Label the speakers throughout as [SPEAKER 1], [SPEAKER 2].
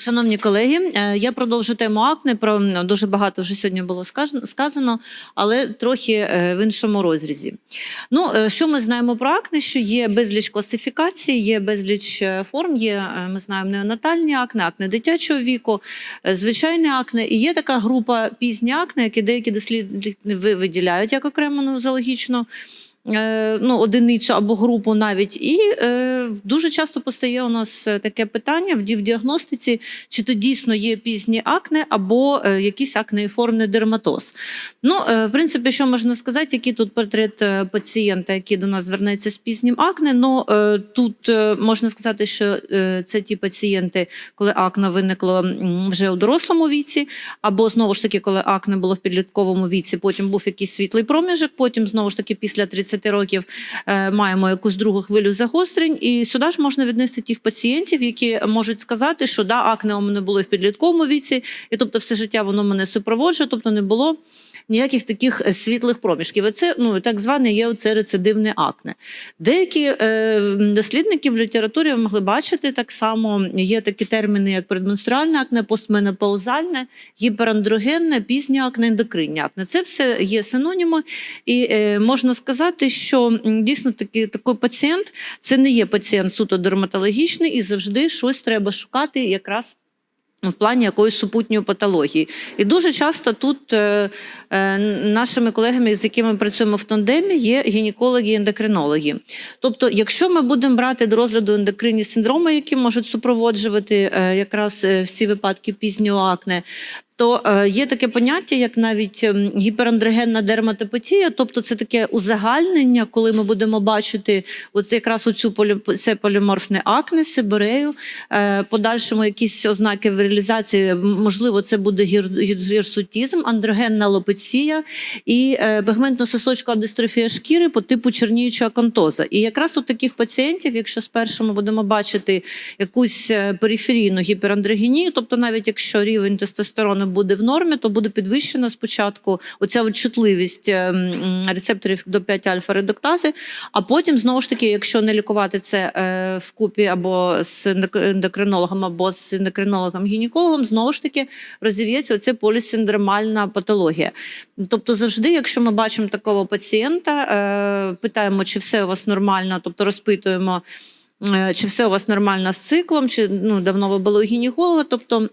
[SPEAKER 1] Шановні колеги, е, я продовжу тему акне. Про дуже багато вже сьогодні було сказано, але трохи е, в іншому розрізі. Ну, е, що ми знаємо про акне? Що є безліч класифікацій, є безліч форм. Є ми знаємо неонатальні акне, акне дитячого віку, звичайне акне. І є така група пізні акне, які деякі дослідники виділяють як окремо нозологічну е, ну, одиницю або групу навіть. І е, дуже часто постає у нас е, таке питання в діагностиці, чи то дійсно є пізні акне або е, якийсь акнеїформний дерматоз. Ну, е, в принципі, що можна сказати, який тут портрет е, пацієнта, який до нас звернеться з пізнім акне. Ну, е, тут е, можна сказати, що е, це ті пацієнти, коли акне виникло вже у дорослому віці, або знову ж таки, коли акне було в підлітковому віці, потім був якийсь світлий проміжок, потім знову ж таки після 30 років е, маємо якусь другу хвилю загострень. І сюди ж можна віднести тих пацієнтів, які можуть сказати, що да, акне у мене було в підлітковому віці, і тобто все життя воно мене супроводжує, тобто не було. Ніяких таких е, світлих проміжків. І це ну так зване є оце рецидивне акне. Деякі е, дослідники в літературі могли бачити так само. Є такі терміни, як предменструальне акне, постменопаузальне, гіперандрогенне, пізнє акне, ендокринне акне. Це все є синоніми, і е, можна сказати, що дійсно такий, такий пацієнт це не є пацієнт суто дерматологічний, і завжди щось треба шукати якраз. В плані якоїсь супутньої патології. І дуже часто тут е, е, нашими колегами, з якими ми працюємо в тандемі, є гінекологи і ендокринологи. Тобто, якщо ми будемо брати до розгляду ендокринні синдроми, які можуть супроводжувати е, якраз всі випадки пізнього акне, то е, є таке поняття, як навіть ем, гіперандрогенна дерматопатія, тобто це таке узагальнення, коли ми будемо бачити оце якраз оцю полі, це поліморфне акне, сибирею, е, подальшому якісь ознаки віралізації, м, можливо, це буде гір, гірсутізм, андрогенна лопеція і е, пігментно-сосочкова дистрофія шкіри по типу черніючого акантоза. І якраз у таких пацієнтів, якщо спершу ми будемо бачити якусь периферійну гіперандрогенію, тобто навіть якщо рівень тестостерону буде в нормі, то буде підвищена спочатку оця от чутливість е, рецепторів до 5 альфа редуктази, а потім знову ж таки, якщо не лікувати це е, вкупі або з ендок- ендокринологом, або з ендокринологом-гінекологом, знову ж таки розів'ється оця полісиндромальна патологія. Тобто, завжди, якщо ми бачимо такого пацієнта, е, питаємо, чи все у вас нормально, тобто розпитуємо. Чи все у вас нормально з циклом, чи ну давно ви були у гінеколога? Тобто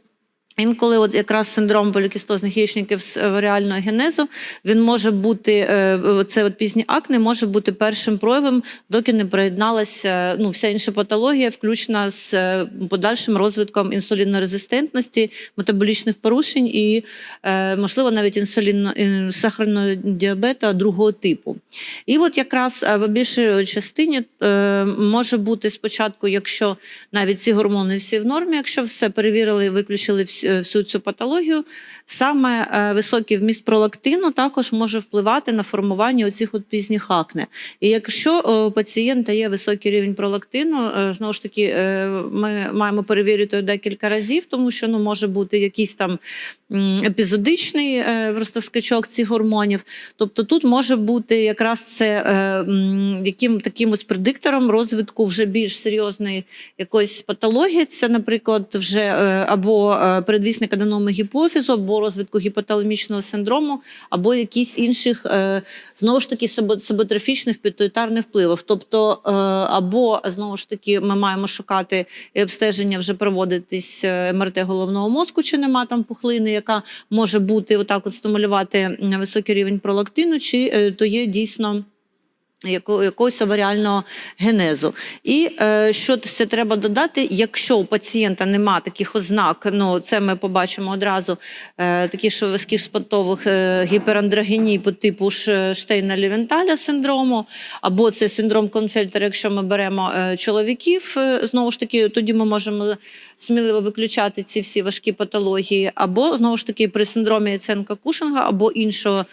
[SPEAKER 1] Інколи от якраз синдром полікістозних яєчників з е, варіального генезу він може бути е, це от пізні акне може бути першим проявом, доки не приєдналася ну вся інша патологія, включена з е, подальшим розвитком інсулінорезистентності, метаболічних порушень і можливо навіть інсуліно е, сахарного діабета другого типу. І от якраз в більшій частині може бути спочатку, якщо навіть ці гормони всі в нормі, якщо все перевірили виключили всю, всю цю патологію, саме е, високий вміст пролактину також може впливати на формування оцих от пізніх акне. І якщо е, у пацієнта є високий рівень пролактину, е, знову ж таки, е, ми маємо перевірити декілька разів, тому що ну, може бути якийсь там епізодичний е, просто скачок цих гормонів. Тобто тут може бути якраз це е, яким таким ось предиктором розвитку вже більш серйозної якоїсь патології. Це, наприклад, вже е, або е, передвісник аденоми гіпофізу, або розвитку гіпоталамічного синдрому, або якісь інших е, знову ж таки саботрофічних підтоїтарних впливів. Тобто, е, або знову ж таки ми маємо шукати обстеження вже проводитись е, МРТ головного мозку, чи нема там пухлини, яка може бути отак, от стимулювати високий рівень пролактину, чи то є дійсно. Яко- Якогось аваріального генезу. І е, що це треба додати, якщо у пацієнта нема таких ознак, ну це ми побачимо одразу, е, такі швидких спонтових е, гіперандрогеній по типу Штейна-Лівенталя синдрому, або це синдром Клонфельтера, якщо ми беремо е, чоловіків, е, знову ж таки, тоді ми можемо сміливо виключати ці всі важкі патології, або знову ж таки при синдромі Яценка Кушинга або іншого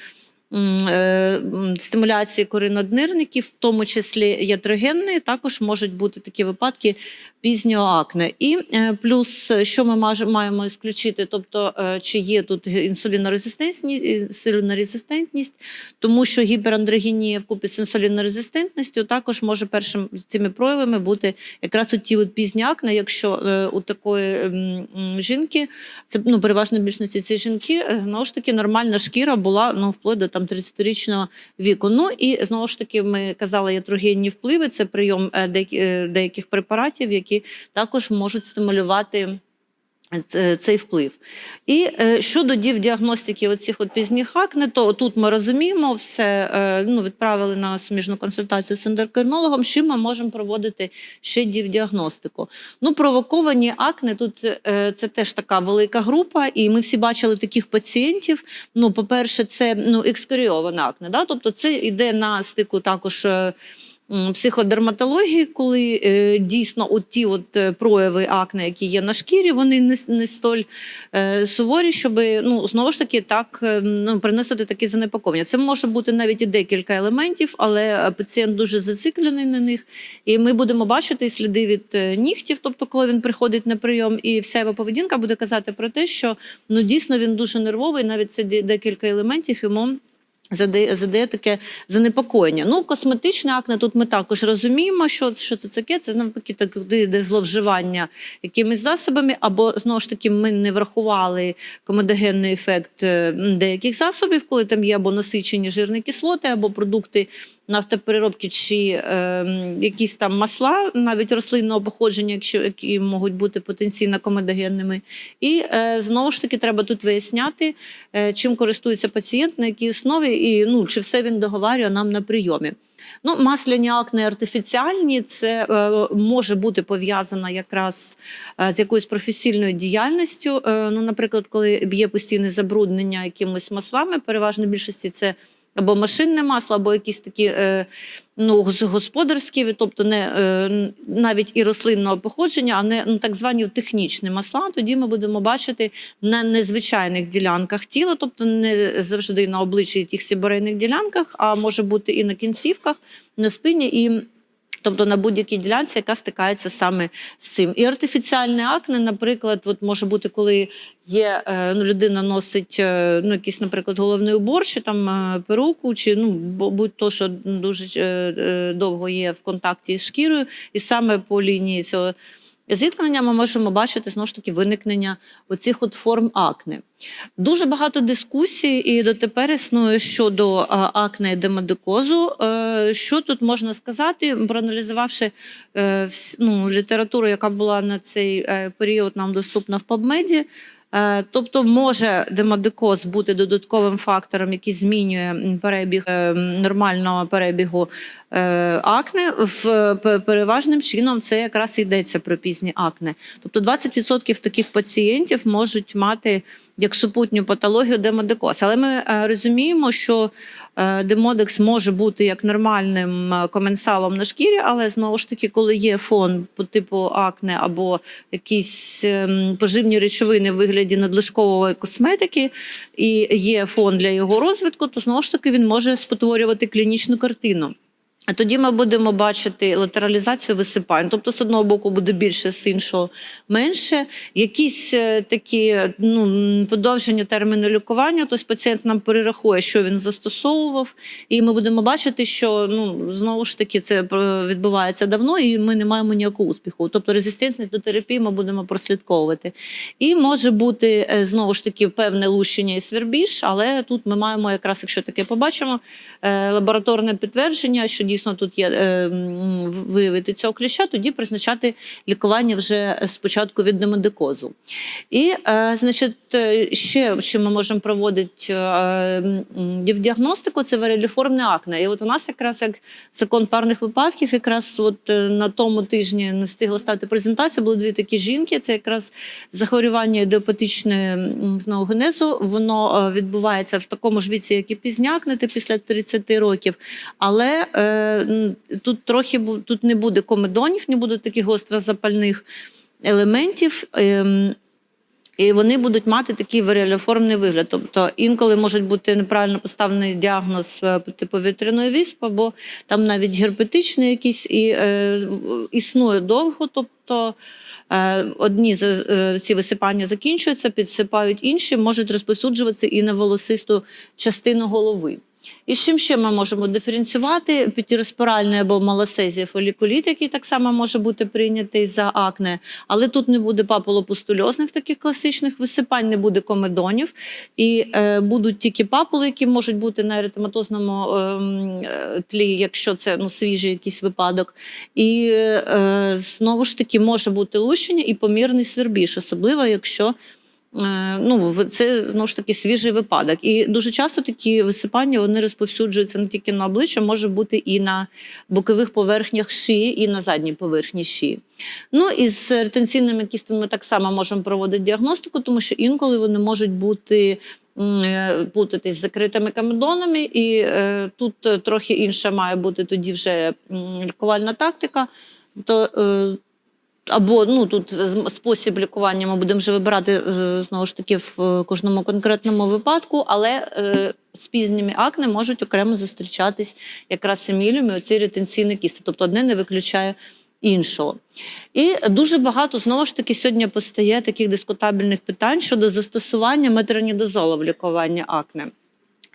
[SPEAKER 1] стимуляції кориноднирників, в тому числі ятрогенної, також можуть бути такі випадки пізнього акне. І е, плюс, е, що ми маємо ісключити, тобто е, чи є тут інсулінорезистентність, інсулінорезистентність, тому що гіперандрогенія вкупі з інсулінорезистентністю також може першим цими проявами бути якраз от ті от пізні акне, якщо у такої жінки, це ну, переважно більшості ці жінки, знову ж таки, нормальна шкіра була ну, вплоть до там 30-річного віку. Ну і знову ж таки, ми казали, ятрогенні впливи це прийом деяких препаратів, які також можуть стимулювати. Цей вплив. І е, щодо дів діагностики оцих от пізніх акне, то тут ми розуміємо все, е, ну, відправили на суміжну консультацію з ендокринологом, чим ми можемо проводити ще дів діагностику. Ну, провоковані акне тут е, це теж така велика група, і ми всі бачили таких пацієнтів. Ну, по-перше, це ну, екскоріоване акне, да? тобто це йде на стику також. е, Психодерматології, коли е, дійсно от ті от е, прояви акне, які є на шкірі, вони не, не столь е, суворі, щоб ну, знову ж таки так е, ну, приносити такі занепокоєння. Це може бути навіть і декілька елементів, але е, пацієнт дуже зациклений на них. І ми будемо бачити сліди від нігтів, тобто, коли він приходить на прийом, і вся його поведінка буде казати про те, що ну дійсно він дуже нервовий, навіть це декілька елементів йому. Задає, таке занепокоєння. Ну, косметичне акне, тут ми також розуміємо, що, що це таке. Це навпаки так, йде зловживання якимись засобами, або знову ж таки ми не врахували комедогенний ефект е, деяких засобів, коли там є або насичені жирні кислоти, або продукти нафтопереробки, чи е, якісь там масла, навіть рослинного походження, якщо які можуть бути потенційно комедогенними. І е, знову ж таки треба тут виясняти, е, чим користується пацієнт, на якій основі, і ну, чи все він договарює нам на прийомі. Ну, масляні акне артифіціальні, це е, може бути пов'язано якраз е, з якоюсь професійною діяльністю. Е, ну, наприклад, коли б'є постійне забруднення якимось маслами, переважно більшості це або машинне масло, або якісь такі е, ну, господарські, тобто не е, навіть і рослинного походження, а не ну, так звані технічні масла. Тоді ми будемо бачити на незвичайних ділянках тіла, тобто не завжди на обличчі тих сіборейних ділянках, а може бути і на кінцівках, на спині. і Тобто на будь-якій ділянці, яка стикається саме з цим. І артифіціальне акне, наприклад, от може бути, коли є е, ну, людина носить е, ну, якийсь, наприклад, головний убор, чи там е, перуку, чи ну, будь-то, що дуже довго є в контакті з шкірою, і саме по лінії цього зіткнення ми можемо бачити знову ж таки виникнення оцих от форм акне. Дуже багато дискусій і дотепер існує щодо акне і демодикозу. Е, Що тут можна сказати, проаналізувавши е, ну, літературу, яка була на цей е, період нам доступна в PubMed, Тобто може демодикоз бути додатковим фактором, який змінює перебіг е, нормального перебігу е, акне. В переважним чином це якраз йдеться про пізні акне. Тобто 20% таких пацієнтів можуть мати як супутню патологію демодикоз. Але ми е, розуміємо, що е, демодекс може бути як нормальним е, коменсалом на шкірі, але знову ж таки, коли є фон по типу акне або якісь ем, поживні речовини в вигляді надлишкової косметики, і є фон для його розвитку, то знову ж таки він може спотворювати клінічну картину. А тоді ми будемо бачити латералізацію висипань. Тобто, з одного боку буде більше, з іншого менше. Якісь е, такі ну, подовження терміну лікування, тобто пацієнт нам перерахує, що він застосовував, і ми будемо бачити, що ну, знову ж таки це відбувається давно, і ми не маємо ніякого успіху. Тобто резистентність до терапії ми будемо прослідковувати. І може бути е, знову ж таки певне лущення і свербіж, але тут ми маємо якраз, якщо таке побачимо, е, лабораторне підтвердження, що дійсно тут є е, виявити цього кліща, тоді призначати лікування вже спочатку від демодикозу. І, е, значить, е, ще чим ми можемо проводити в діагностику, це вареліформне акне. І от у нас якраз як закон парних випадків, якраз от на тому тижні не встигла стати презентація, були дві такі жінки. Це якраз захворювання ідеопатичної знову генезу. Воно відбувається в такому ж віці, як і пізнякнете після 30 років. Але тут трохи тут не буде комедонів, не буде таких гострозапальних елементів. Ем, І вони будуть мати такий варіаліформний вигляд. Тобто інколи може бути неправильно поставлений діагноз е, типу вітряної віспи, або там навіть герпетичний якийсь і е, існує довго. Тобто е, одні е, ці висипання закінчуються, підсипають інші, можуть розпосуджуватися і на волосисту частину голови. І з чим ще ми можемо диференціювати п'ятиреспіральний або малосезія фолікуліт, який так само може бути прийнятий за акне, але тут не буде папулопустульозних таких класичних висипань, не буде комедонів, і е, будуть тільки папули, які можуть бути на еритематозному ем, е, тлі, якщо це ну, свіжий якийсь випадок. І е, знову ж таки може бути лущення і помірний свербіж, особливо якщо. Е, Ну, це знову ж таки свіжий випадок. І дуже часто такі висипання вони розповсюджуються не тільки на обличчя, може бути і на бокових поверхнях шиї, і на задній поверхні шиї. Ну і з ретенційними кістами ми так само можемо проводити діагностику, тому що інколи вони можуть бути. е, Путатись з закритими камедонами, і е, тут трохи інша має бути тоді вже лікувальна тактика. То е, або ну тут спосіб лікування ми будемо вже вибирати е, знову ж таки в е, кожному конкретному випадку, але е, з пізніми акне можуть окремо зустрічатись якраз семіліумі оці ретенційні кісти. Тобто одне не виключає іншого. І дуже багато знову ж таки сьогодні постає таких дискутабельних питань щодо застосування метронідозолу в лікуванні акне.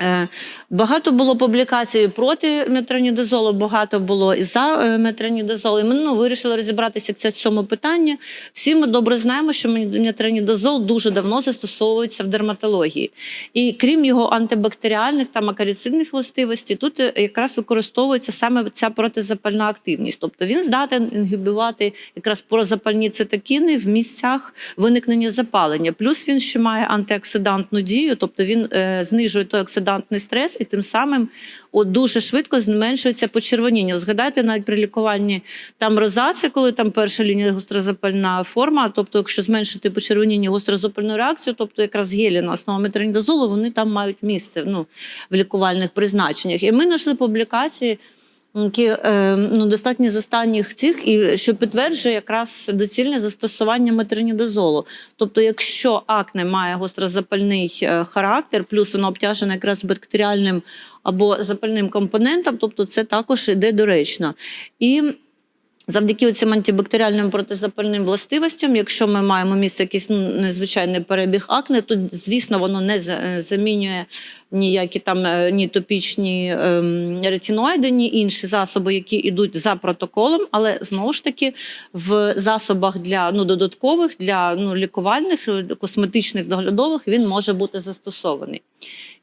[SPEAKER 1] Е, Багато було публікацій проти метронідозолу, багато було і за е, метронідозол. І ми ну, вирішили розібратися в цьому питанні. Всі ми добре знаємо, що метронідозол дуже давно застосовується в дерматології. І крім його антибактеріальних та макарицидних властивостей, тут е, якраз використовується саме ця протизапальна активність. Тобто він здатен інгібувати якраз прозапальні цитокіни в місцях виникнення запалення. Плюс він ще має антиоксидантну дію, тобто він е, знижує той оксидантний стрес і тим самим от, дуже швидко зменшується почервоніння. Згадайте навіть при лікуванні там розаці, коли там перша лінія гострозапальна форма, тобто, якщо зменшити почервоніння гострозапальну реакцію, тобто якраз гелі на основі метронідозолу, вони там мають місце ну, в лікувальних призначеннях. І ми знайшли публікації які е, ну, достатньо з останніх цих, і що підтверджує якраз доцільне застосування метронідозолу. Тобто, якщо акне має гострозапальний е, характер, плюс воно обтяжене якраз бактеріальним або запальним компонентом, тобто це також йде доречно. І Завдяки цим антибактеріальним протизапальним властивостям, якщо ми маємо місце якийсь ну, незвичайний перебіг акне, то звісно воно не е, замінює ніякі там е, ні топічні ем, ретиноїди, ні інші засоби, які йдуть за протоколом, але знову ж таки в засобах для ну додаткових для ну лікувальних, е, косметичних доглядових він може бути застосований.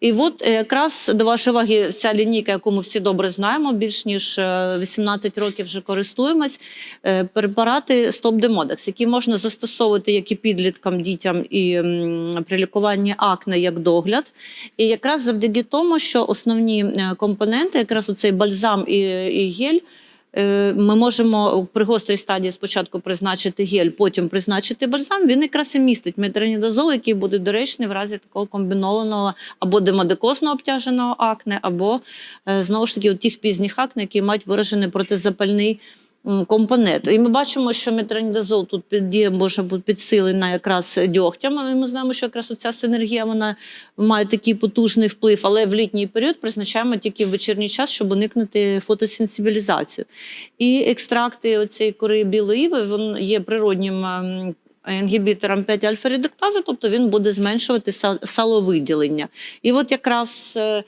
[SPEAKER 1] І от е, якраз до вашої уваги ця лінійка, яку ми всі добре знаємо, більш ніж е, 18 років вже користуємось. е, Препарати Стоп-Демодекс, які можна застосовувати як і підліткам, дітям і при лікуванні акне як догляд. І якраз завдяки тому, що основні е, компоненти, якраз оцей бальзам і, і гель. е, Ми можемо при гострій стадії спочатку призначити гель, потім призначити бальзам. Він якраз і містить метронідозол, який буде доречний в разі такого комбінованого або демодекозно обтяженого акне, або е, знову ж таки тих пізніх акне, які мають виражений протизапальний м, компонент. І ми бачимо, що метронідозол тут під діє може бути підсилена якраз дьогтям. Ми знаємо, що якраз оця синергія вона має такий потужний вплив, але в літній період призначаємо тільки в вечірній час, щоб уникнути фотосенсибілізацію. І екстракти оцієї кори білої він є природнім. ем, Інгібітором 5 альфа-редуктази, тобто він буде зменшувати саловиділення. І от якраз е,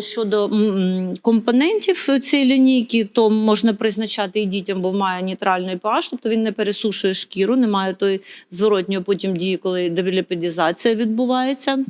[SPEAKER 1] щодо компонентів цієї лінійки, то можна призначати і дітям, бо має нейтральний pH, тобто він не пересушує шкіру, не має тої зворотньої потім дії, коли девіліпідізація відбувається.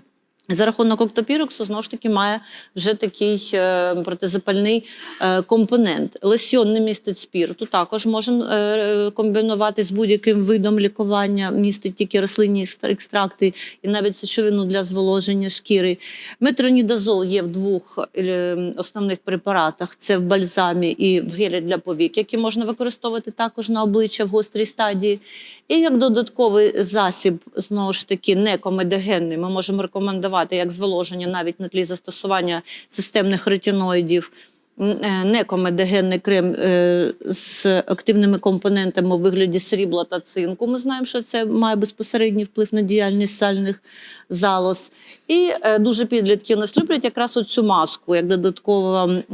[SPEAKER 1] За рахунок октопіроксу, знову ж таки, має вже такий е, протизапальний е, компонент. Лосьон не містить спірту, також можемо е, комбінувати з будь-яким видом лікування, містить тільки рослинні екстракти і навіть сечовину для зволоження шкіри. Метронідозол є в двох е, основних препаратах: це в бальзамі і в гелі для повік, які можна використовувати також на обличчя в гострій стадії. І як додатковий засіб, знову ж таки, не комедогенний, ми можемо рекомендувати як зволоження навіть на тлі застосування системних ретиноїдів. е, некомедогенний крем е, з активними компонентами у вигляді срібла та цинку. Ми знаємо, що це має безпосередній вплив на діяльність сальних залоз. І е, дуже підлітки нас люблять якраз оцю маску, як додатковий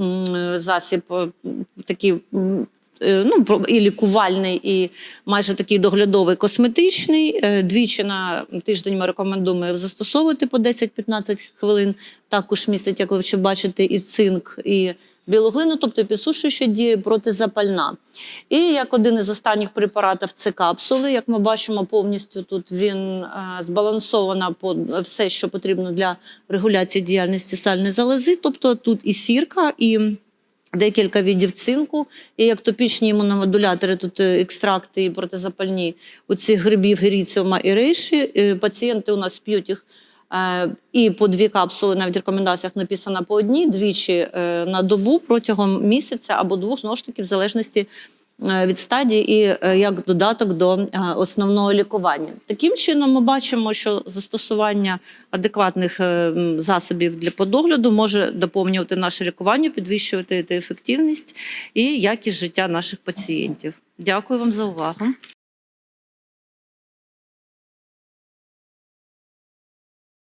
[SPEAKER 1] засіб, такий. Е, Ну, і лікувальний, і майже такий доглядовий косметичний. Е, Двічі на тиждень ми рекомендуємо застосовувати по 10-15 хвилин. Також містить, як ви ще бачите, і цинк, і білу глину, тобто підсушуюча дія протизапальна. І як один із останніх препаратів це капсули. Як ми бачимо, повністю тут він е, збалансовано по все, що потрібно для регуляції діяльності сальної залози. Тобто тут і сірка, і декілька видів цинку. І як топічні імуномодулятори, тут е, екстракти і протизапальні у цих грибів геріціума і рейші. Е, Пацієнти у нас п'ють їх. е, І по дві капсули, навіть в рекомендаціях написано по одній, двічі на добу протягом місяця або двох, знову ж таки, в залежності від стадії і е, як додаток до е, основного лікування. Таким чином, ми бачимо, що застосування адекватних е, засобів для подогляду може доповнювати наше лікування, підвищувати ефективність і якість життя наших пацієнтів. Дякую вам за увагу.